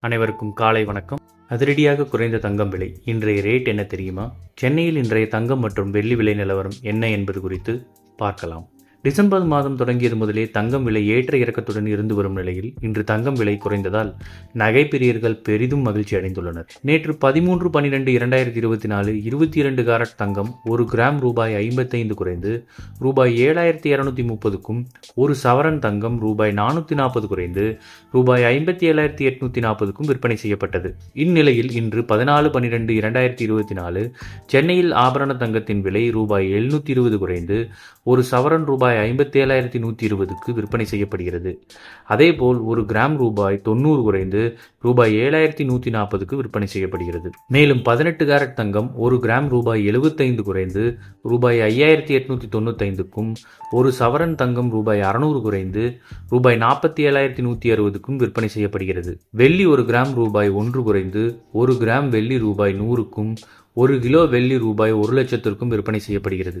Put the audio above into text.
அனைவருக்கும் காலை வணக்கம். அதிரடியாக குறைந்த தங்கம் விலை. இன்றைய ரேட் என்ன தெரியுமா? சென்னையில் இன்றைய தங்கம் மற்றும் வெள்ளி விலை நிலவரம் என்ன என்பது குறித்து பார்க்கலாம். டிசம்பர் மாதம் தொடங்கியது முதலே தங்கம் விலை ஏற்ற இறக்கத்துடன் இருந்து வரும் நிலையில் இன்று தங்கம் விலை குறைந்ததால் நகை பிரியர்கள் பெரிதும் மகிழ்ச்சி அடைந்துள்ளனர். நேற்று பதிமூன்று பன்னிரெண்டு இரண்டாயிரத்தி இருபத்தி நாலு இருபத்தி இரண்டு காரட் தங்கம் ஒரு கிராம் ரூபாய் ஐம்பத்தைந்து குறைந்து ரூபாய் ஏழாயிரத்தி இரநூத்தி முப்பதுக்கும் ஒரு சவரன் தங்கம் ரூபாய் நானூற்றி நாற்பது குறைந்து ரூபாய் ஐம்பத்தி ஏழாயிரத்தி எட்நூத்தி நாற்பதுக்கும் விற்பனை செய்யப்பட்டது. இந்நிலையில் இன்று பதினாலு பன்னிரெண்டு இரண்டாயிரத்தி இருபத்தி நாலு சென்னையில் ஆபரண தங்கத்தின் விலை ரூபாய் எழுநூத்தி இருபது குறைந்து ஒரு சவரன் ரூபாய் ஐம்பத்தி ஏழாயிரத்தி நூற்றி இருபதுக்கு விற்பனை செய்யப்படுகிறது. அதேபோல் ஒரு கிராம் ரூபாய் தொண்ணூறு குறைந்து ரூபாய் ஏழாயிரத்தி நூற்றி நாற்பதுக்கு விற்பனை செய்யப்படுகிறது. மேலும் பதினெட்டு கேரட் தங்கம் ஒரு கிராம் ரூபாய் எழுபத்தைந்து குறைந்து ரூபாய் ஐயாயிரத்தி எட்நூற்றி தொண்ணூத்தைந்துக்கும் ஒரு சவரன் தங்கம் ரூபாய் அறநூறு குறைந்து ரூபாய் நாற்பத்தி ஏழாயிரத்தி நூற்றி அறுபதுக்கும் விற்பனை செய்யப்படுகிறது. வெள்ளி ஒரு கிராம் ரூபாய் ஒன்று குறைந்து ஒரு கிராம் வெள்ளி ரூபாய் நூறுக்கும் ஒரு கிலோ வெள்ளி ரூபாய் ஒரு லட்சத்திற்கும் விற்பனை செய்யப்படுகிறது.